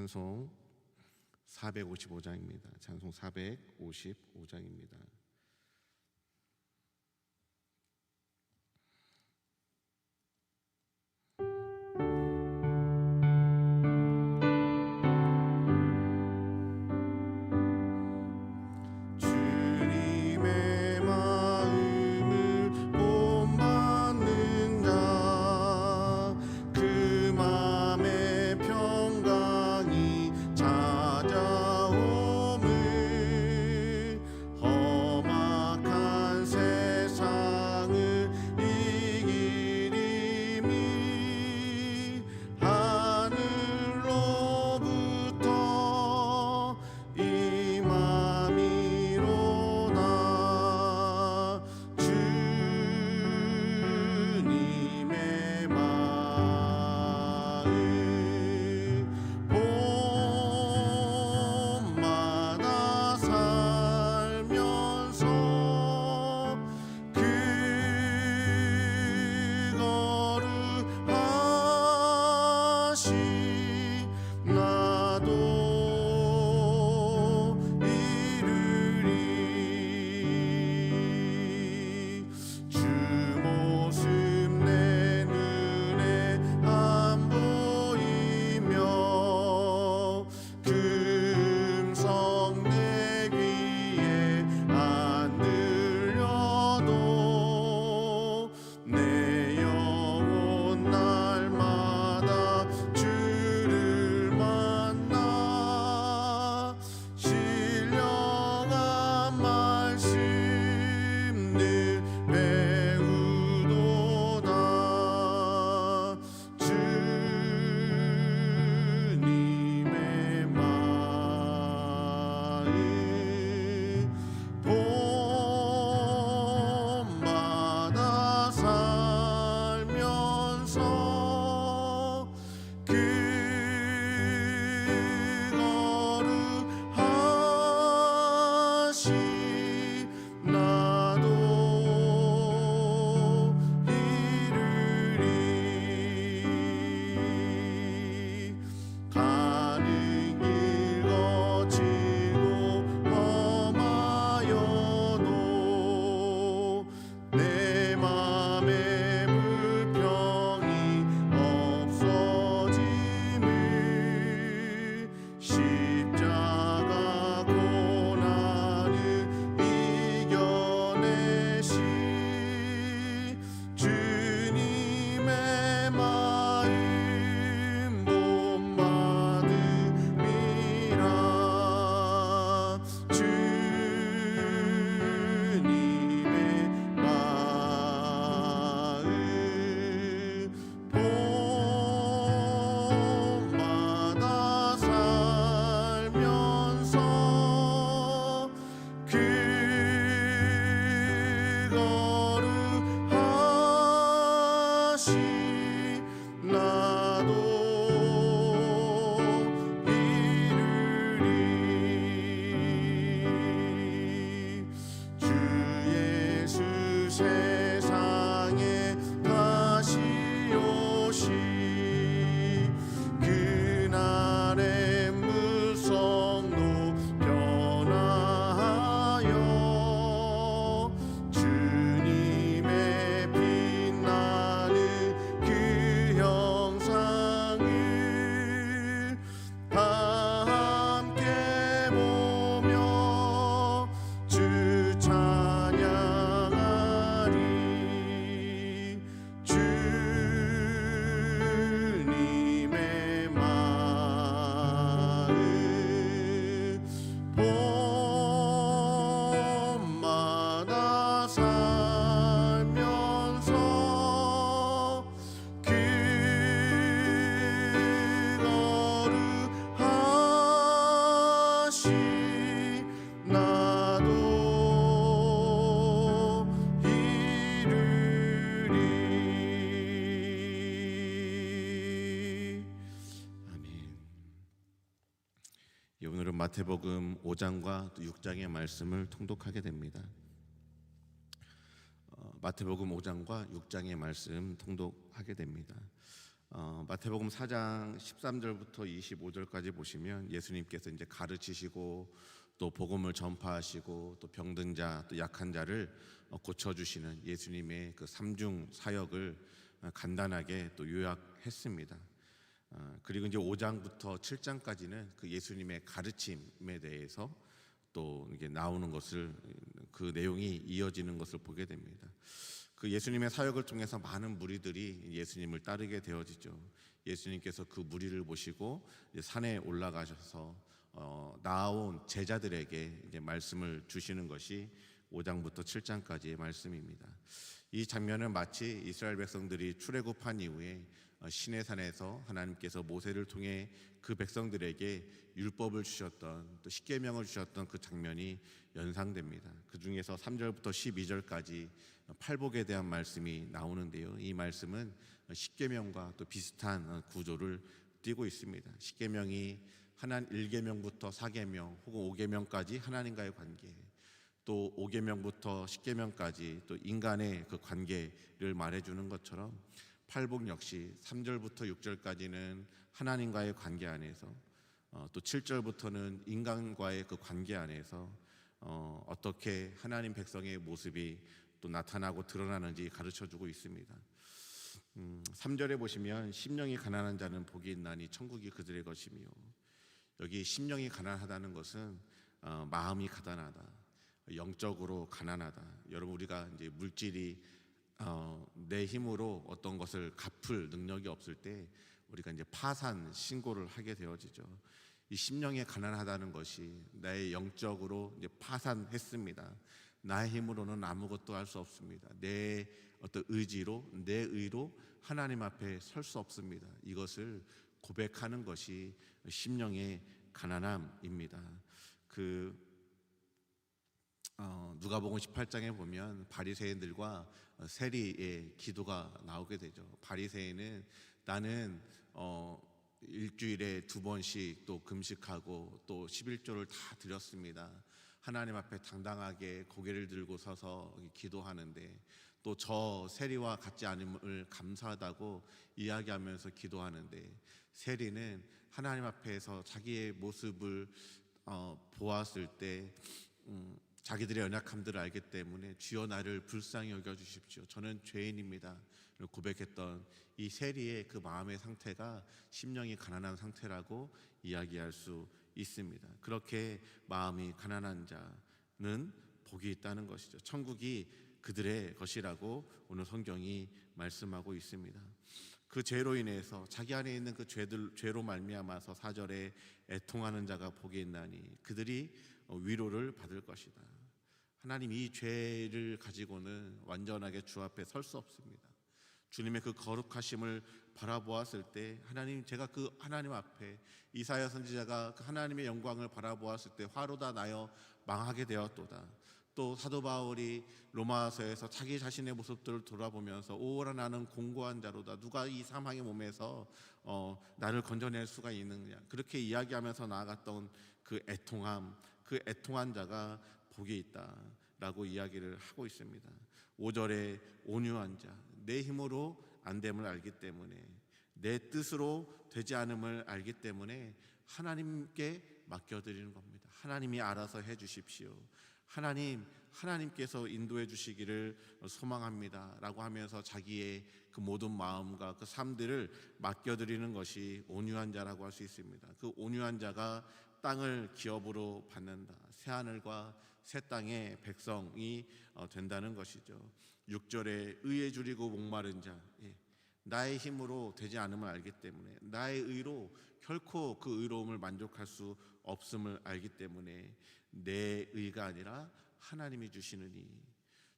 찬송 455장입니다. 찬송 455장입니다. 마태복음 5장과 6장의 말씀을 통독하게 됩니다. 어, 마태복음 5장과 6장의 말씀 통독하게 됩니다. 어, 마태복음 4장 13절부터 25절까지 보시면 예수님께서 이제 가르치시고 또 복음을 전파하시고 또 병든 자, 또 약한 자를 어, 고쳐 주시는 예수님의 그 삼중 사역을 어, 간단하게 또 요약했습니다. 어, 그리고 이제 5장부터 7장까지는 그 예수님의 가르침에 대해서 또 이게 나오는 것을 그 내용이 이어지는 것을 보게 됩니다. 그 예수님의 사역을 통해서 많은 무리들이 예수님을 따르게 되어지죠. 예수님께서 그 무리를 보시고 산에 올라가셔서 어, 나온 제자들에게 이제 말씀을 주시는 것이 5장부터 7장까지의 말씀입니다. 이 장면은 마치 이스라엘 백성들이 출애굽한 이후에 어, 시내산에서 하나님께서 모세를 통해 그 백성들에게 율법을 주셨던 또 십계명을 주셨던 그 장면이 연상됩니다. 그 중에서 3절부터 12절까지 팔복에 대한 말씀이 나오는데요. 이 말씀은 십계명과 또 비슷한 구조를 띠고 있습니다. 십계명이 하나님 1계명부터 4계명 혹은 5계명까지 하나님과의 관계 또 5계명부터 10계명까지 또 인간의 그 관계를 말해 주는 것처럼 팔복 역시 3절부터 6절까지는 하나님과의 관계 안에서 어, 또 7절부터는 인간과의 그 관계 안에서 어, 어떻게 하나님 백성의 모습이 또 나타나고 드러나는지 가르쳐 주고 있습니다. 음, 3절에 보시면 심령이 가난한 자는 복이 있나니 천국이 그들의 것이며 여기 심령이 가난하다는 것은 어, 마음이 가난하다. 영적으로 가난하다. 여러분 우리가 이제 물질이 어, 내 힘으로 어떤 것을 갚을 능력이 없을 때 우리가 이제 파산 신고를 하게 되어지죠. 이 심령에 가난하다는 것이 나의 영적으로 이제 파산했습니다. 나의 힘으로는 아무것도 할 수 없습니다. 내 어떤 의지로 내 의로 하나님 앞에 설 수 없습니다. 이것을 고백하는 것이 심령의 가난함입니다. 그 어, 누가복음 18장에 보면 바리새인들과 세리의 기도가 나오게 되죠. 바리새인은 나는 어, 일주일에 두 번씩 또 금식하고 또 11조를 다 드렸습니다. 하나님 앞에 당당하게 고개를 들고 서서 기도하는데 또 저 세리와 같지 않음을 감사하다고 이야기하면서 기도하는데 세리는 하나님 앞에서 자기의 모습을 어, 보았을 때 음, 자기들의 연약함들을 알기 때문에 주여 나를 불쌍히 여겨 주십시오. 저는 죄인입니다. 고백했던 이 세리의 그 마음의 상태가 심령이 가난한 상태라고 이야기할 수 있습니다. 그렇게 마음이 가난한 자는 복이 있다는 것이죠. 천국이 그들의 것이라고 오늘 성경이 말씀하고 있습니다. 그 죄로 인해서 자기 안에 있는 그 죄들 죄로 말미암아서 사절에 애통하는 자가 복이 있나니 그들이 위로를 받을 것이다. 하나님 이 죄를 가지고는 완전하게 주 앞에 설 수 없습니다. 주님의 그 거룩하심을 바라보았을 때 하나님 제가 그 하나님 앞에 이사야 선지자가 그 하나님의 영광을 바라보았을 때 화로다 나여 망하게 되었도다. 또 사도 바울이 로마서에서 자기 자신의 모습들을 돌아보면서 오라 나는 공고한 자로다 누가 이 사망의 몸에서 어, 나를 건져낼 수가 있느냐 그렇게 이야기하면서 나아갔던 그 애통함 그 애통한 자가 복이 있다 라고 이야기를 하고 있습니다 5절에 온유한 자 내 힘으로 안 됨을 알기 때문에 내 뜻으로 되지 않음을 알기 때문에 하나님께 맡겨드리는 겁니다 하나님이 알아서 해 주십시오 하나님, 하나님께서 인도해 주시기를 소망합니다. 라고 하면서 자기의 그 모든 마음과 그 삶들을 맡겨드리는 것이 온유한 자라고 할 수 있습니다. 그 온유한 자가 땅을 기업으로 받는다. 새하늘과 새 땅의 백성이 어, 된다는 것이죠. 6절에 의에 줄이고 목마른 자. 예. 나의 힘으로 되지 않음을 알기 때문에 나의 의로 결코 그 의로움을 만족할 수 없음을 알기 때문에 내 의가 아니라 하나님이 주시느니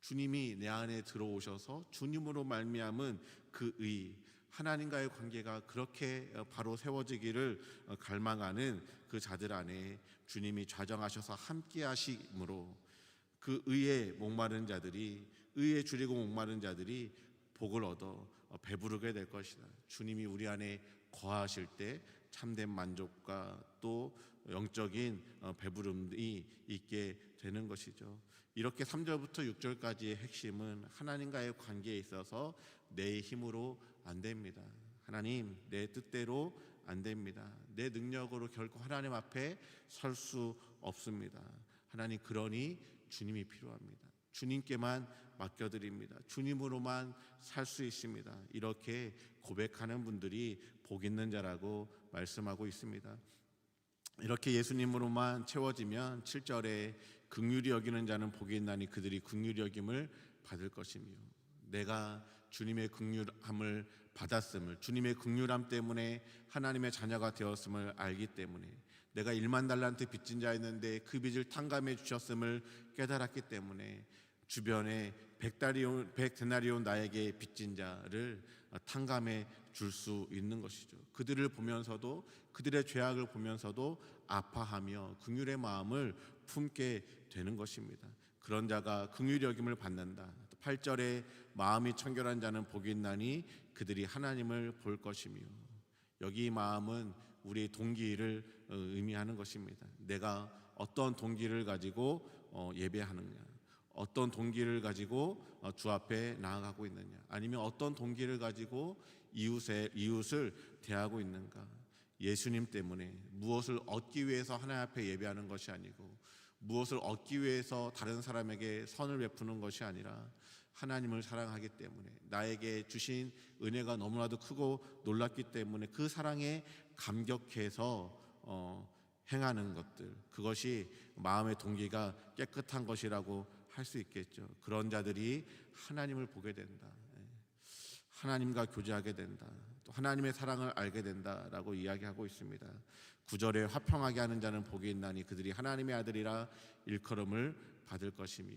주님이 내 안에 들어오셔서 주님으로 말미암은 그 의, 하나님과의 관계가 그렇게 바로 세워지기를 갈망하는 그 자들 안에 주님이 좌정하셔서 함께 하심으로 그 의에 목마른 자들이 의에 줄이고 목마른 자들이 복을 얻어 배부르게 될 것이다. 주님이 우리 안에 거하실 때 참된 만족과 또 영적인 어, 배부름이 있게 되는 것이죠. 이렇게 3절부터 6절까지의 핵심은 하나님과의 관계에 있어서 내 힘으로 안 됩니다. 하나님 내 뜻대로 안 됩니다. 내 능력으로 결코 하나님 앞에 설 수 없습니다. 하나님 그러니 주님이 필요합니다. 주님께만 맡겨드립니다. 주님으로만 살 수 있습니다. 이렇게 고백하는 분들이 복 있는 자라고 말씀하고 있습니다. 이렇게 예수님으로만 채워지면 7절에 극률이 여기는 자는 복이 있나니 그들이 극률이 여김을 받을 것이며 내가 주님의 극률함을 받았음을 주님의 극률함 때문에 하나님의 자녀가 되었음을 알기 때문에 내가 1만 달란트 빚진 자였는데 그 빚을 탕감해 주셨음을 깨달았기 때문에 주변에 백다리온 백데나리온 나에게 빚진 자를 탕감해 줄 수 있는 것이죠. 그들을 보면서도 그들의 죄악을 보면서도 아파하며 긍휼의 마음을 품게 되는 것입니다. 그런 자가 긍휼 여김을 받는다. 8절에 마음이 청결한 자는 복이 있나니 그들이 하나님을 볼 것이며 여기 이 마음은 우리의 동기를 어, 의미하는 것입니다. 내가 어떤 동기를 가지고 어, 예배하느냐, 어떤 동기를 가지고 어, 주 앞에 나아가고 있느냐, 아니면 어떤 동기를 가지고 이웃의 이웃을 대하고 있는가. 예수님 때문에 무엇을 얻기 위해서 하나님 앞에 예배하는 것이 아니고 무엇을 얻기 위해서 다른 사람에게 선을 베푸는 것이 아니라 하나님을 사랑하기 때문에 나에게 주신 은혜가 너무나도 크고 놀랐기 때문에 그 사랑에 감격해서 어, 행하는 것들 그것이 마음의 동기가 깨끗한 것이라고 할 수 있겠죠. 그런 자들이 하나님을 보게 된다. 예. 하나님과 교제하게 된다. 또 하나님의 사랑을 알게 된다라고 이야기하고 있습니다. 구절에 화평하게 하는 자는 복이 있나니 그들이 하나님의 아들이라 일컬음을 받을 것이며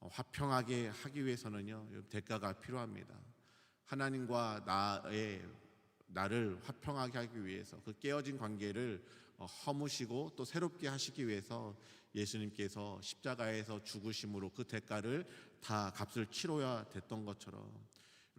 어, 화평하게 하기 위해서는요 대가가 필요합니다. 하나님과 나의 나를 화평하게 하기 위해서 그 깨어진 관계를 어, 허무시고 또 새롭게 하시기 위해서 예수님께서 십자가에서 죽으심으로 그 대가를 다 값을 치러야 됐던 것처럼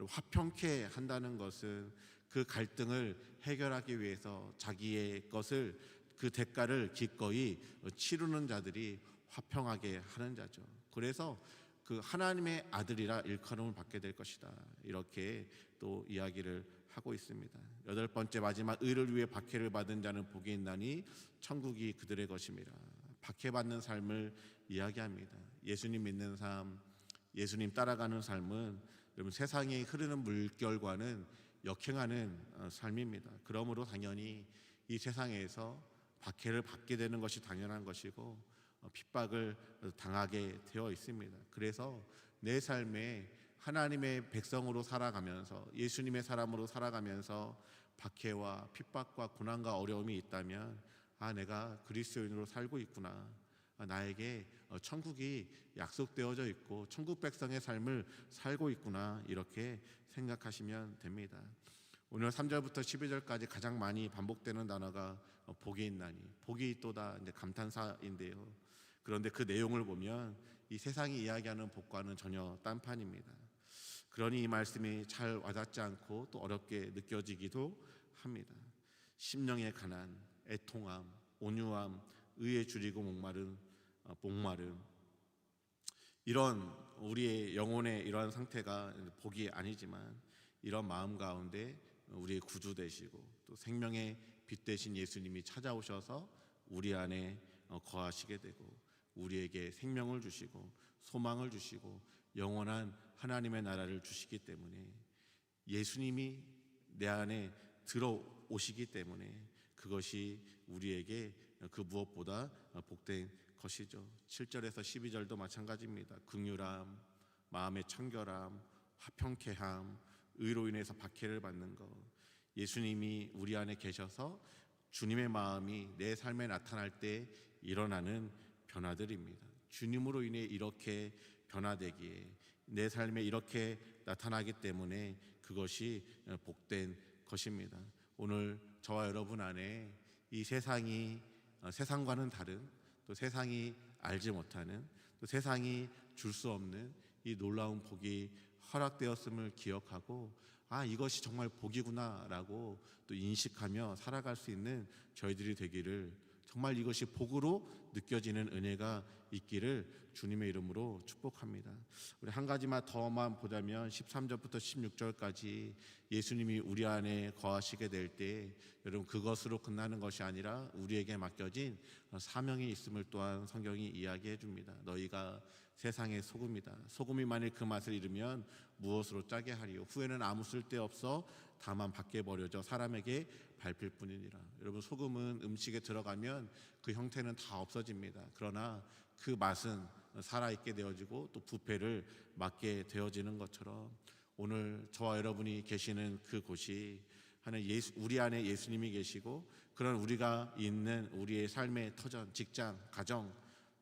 화평케 한다는 것은 그 갈등을 해결하기 위해서 자기의 것을 그 대가를 기꺼이 치르는 자들이 화평하게 하는 자죠. 그래서 그 하나님의 아들이라 일컬음을 받게 될 것이다. 이렇게 또 이야기를 하고 있습니다. 여덟 번째 마지막 의를 위해 박해를 받은 자는 복이 있나니 천국이 그들의 것임이라. 박해받는 삶을 이야기합니다. 예수님 믿는 삶, 예수님 따라가는 삶은 여러분 세상에 흐르는 물결과는 역행하는 어, 삶입니다. 그러므로 당연히 이 세상에서 박해를 받게 되는 것이 당연한 것이고 어, 핍박을 당하게 되어 있습니다. 그래서 내 삶에 하나님의 백성으로 살아가면서 예수님의 사람으로 살아가면서 박해와 핍박과 고난과 어려움이 있다면 아 내가 그리스도인으로 살고 있구나. 아, 나에게 어, 천국이 약속되어져 있고 천국 백성의 삶을 살고 있구나 이렇게 생각하시면 됩니다. 오늘 3절부터 12절까지 가장 많이 반복되는 단어가 어, 복이 있나니 복이 있도다 이제 감탄사인데요. 그런데 그 내용을 보면 이 세상이 이야기하는 복과는 전혀 딴판입니다. 그러니 이 말씀이 잘 와닿지 않고 또 어렵게 느껴지기도 합니다. 심령의 가난, 애통함, 온유함, 의에 줄이고 목마른 어, 목마름. 이런 우리의 영혼의 이러한 상태가 복이 아니지만 이런 마음 가운데 우리의 구주 되시고 또 생명의 빛 되신 예수님이 찾아오셔서 우리 안에 어, 거하시게 되고 우리에게 생명을 주시고 소망을 주시고 영원한 하나님의 나라를 주시기 때문에 예수님이 내 안에 들어오시기 때문에 그것이 우리에게 그 무엇보다 복된 것이죠. 7절에서 12절도 마찬가지입니다. 긍휼함, 마음의 청결함, 화평케함, 의로 인해서 박해를 받는 것. 예수님이 우리 안에 계셔서 주님의 마음이 내 삶에 나타날 때 일어나는 변화들입니다. 주님으로 인해 이렇게 변화되기에 내 삶에 이렇게 나타나기 때문에 그것이 복된 것입니다. 오늘 저와 여러분 안에 이 세상이 어, 세상과는 다른 또 세상이 알지 못하는 또 세상이 줄 수 없는 이 놀라운 복이 허락되었음을 기억하고 아 이것이 정말 복이구나라고 또 인식하며 살아갈 수 있는 저희들이 되기를 정말 이것이 복으로 느껴지는 은혜가 있기를 주님의 이름으로 축복합니다. 우리 한 가지만 더만 보자면 13절부터 16절까지 예수님이 우리 안에 거하시게 될 때 여러분 그것으로 끝나는 것이 아니라 우리에게 맡겨진 사명이 있음을 또한 성경이 이야기해 줍니다. 너희가 세상의 소금이다. 소금이 만일 그 맛을 잃으면 무엇으로 짜게 하리요? 후에는 아무 쓸데 없어 다만 밖에 버려져 사람에게 밟힐 뿐이니라. 여러분 소금은 음식에 들어가면 그 형태는 다 없어집니다. 그러나 그 맛은 살아 있게 되어지고 또 부패를 막게 되어지는 것처럼 오늘 저와 여러분이 계시는 그 곳이 하는 예수, 우리 안에 예수님이 계시고 그런 우리가 있는 우리의 삶의 터전, 직장, 가정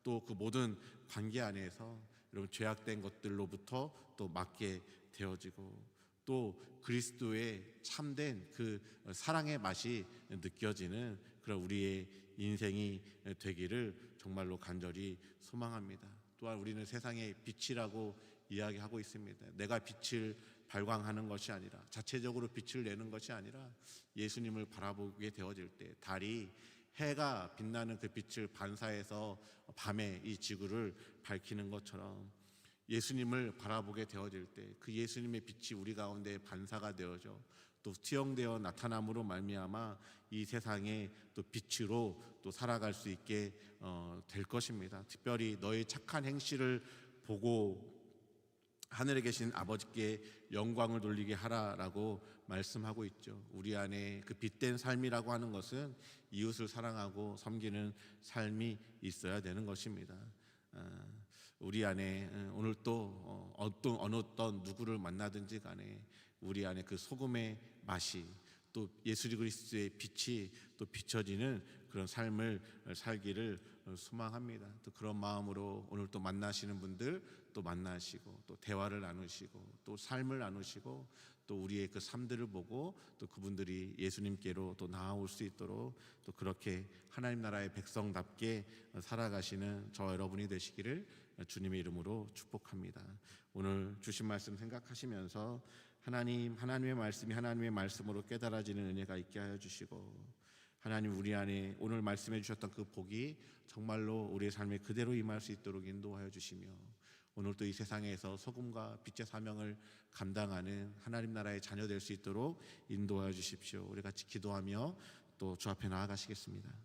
또 그 모든 관계 안에서 여러분 죄악된 것들로부터 또 막게 되어지고 또 그리스도의 참된 그 사랑의 맛이 느껴지는 그런 우리의 인생이 되기를 정말로 간절히 소망합니다. 또한 우리는 세상의 빛이라고 이야기하고 있습니다. 내가 빛을 발광하는 것이 아니라 자체적으로 빛을 내는 것이 아니라 예수님을 바라보게 되어질 때 달이 해가 빛나는 그 빛을 반사해서 밤에 이 지구를 밝히는 것처럼 예수님을 바라보게 되어질 때 그 예수님의 빛이 우리 가운데 반사가 되어져 또 투영되어 나타남으로 말미암아 이 세상에 또 빛으로 또 살아갈 수 있게 어, 될 것입니다. 특별히 너의 착한 행실을 보고 하늘에 계신 아버지께 영광을 돌리게 하라라고 말씀하고 있죠. 우리 안에 그 빛된 삶이라고 하는 것은 이웃을 사랑하고 섬기는 삶이 있어야 되는 것입니다. 아, 우리 안에 어, 오늘 또 어, 어떤 어느 어떤 누구를 만나든지 간에 우리 안에 그 소금의 맛이 또 예수 그리스도의 빛이 또 비춰지는 그런 삶을 살기를 소망합니다. 또 그런 마음으로 오늘 또 만나시는 분들 또 만나시고 또 대화를 나누시고 또 삶을 나누시고 또 우리의 그 삶들을 보고 또 그분들이 예수님께로 또 나아올 수 있도록 또 그렇게 하나님 나라의 백성답게 살아가시는 저 여러분이 되시기를 주님의 이름으로 축복합니다. 오늘 주신 말씀 생각하시면서 하나님 하나님의 말씀이 하나님의 말씀으로 깨달아지는 은혜가 있게 하여 주시고 하나님 우리 안에 오늘 말씀해 주셨던 그 복이 정말로 우리의 삶에 그대로 임할 수 있도록 인도하여 주시며 오늘 또이 세상에서 소금과 빛의 사명을 감당하는 하나님 나라의 자녀 될 수 있도록 인도하여 주십시오. 우리 같이 기도하며 또 주 앞에 나아가시겠습니다.